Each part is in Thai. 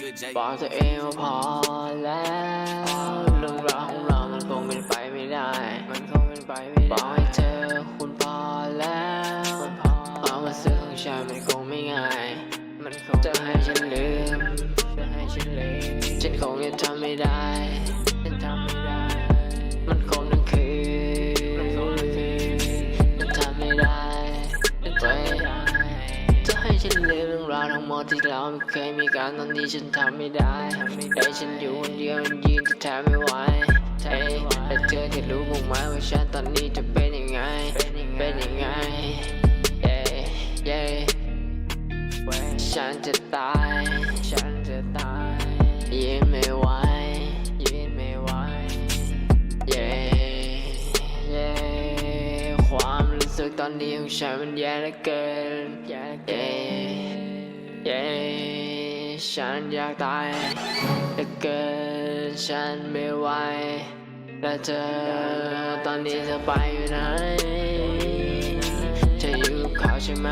บอกตัวเองว่าพอแล้วเรื่องราวของเรามันคงเป็นไปไม่ได้ มันคงเป็นไปไม่ได้ บอกให้เธอคุณพอแล้วเอามมาซื้อของฉันมันคงไม่ง่าย มันคงจะให้ฉันลืมจะให้ฉันลืม ฉันคงจะทำไม่ได้ ดที่เราไม่เคยมีกันตอนนี้ฉันทำไม่ได้ให้ฉันอยู่คนเดียวมันยืนจะแทบไม่ไหวเอ้แต่เธอแค่รู้มั้งไหมว่าฉันตอนนี้จะเป็นยังไง เป็นยังไงเย้เย้ฉันจะตาย ฉันจะตายยืนไม่ไหวยืนไม่ไหวเย้เย้ความรู้สึกตอนนี้ของฉันมันแย่เหลือเกินเย้ เย้ฉันอยากตายเหลือเกินฉันไม่ไหวและเธอตอนนี้เธอไปอยู่ไหนเธออยู่กับเขาใช่ไหม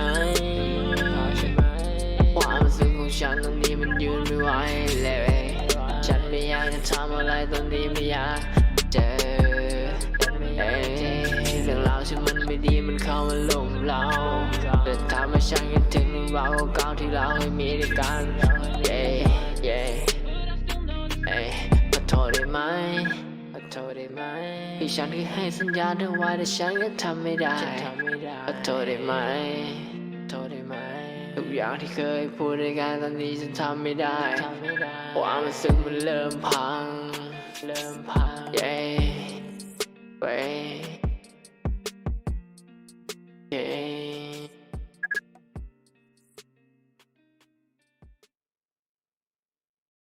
ความรู้สึกของฉันตอนนี้มันยืนไม่ไหวเลยฉันไม่อยากจะทำอะไรตอนนี้ไม่อยากเจอ ดีมันเข้ามาหลงเราแต่ทำให้ฉันคิดถึงเรื่องราวเก่าๆที่เราเคยมีด้วยกันเย้เย้เอ้ยขอโทษได้ไหมขอโทษได้ไหมที่ฉันเคยให้สัญญาเธอไว้แต่ฉันก็ทำไม่ได้ขอโทษได้ไหมขอโทษได้ไหมทุกอย่างที่เคยพูดด้วยกันตอนนี้ฉันทำไม่ได้ความรู้สึกมันเริ่มพัง เริ่มพังเย้เว้ ยเย้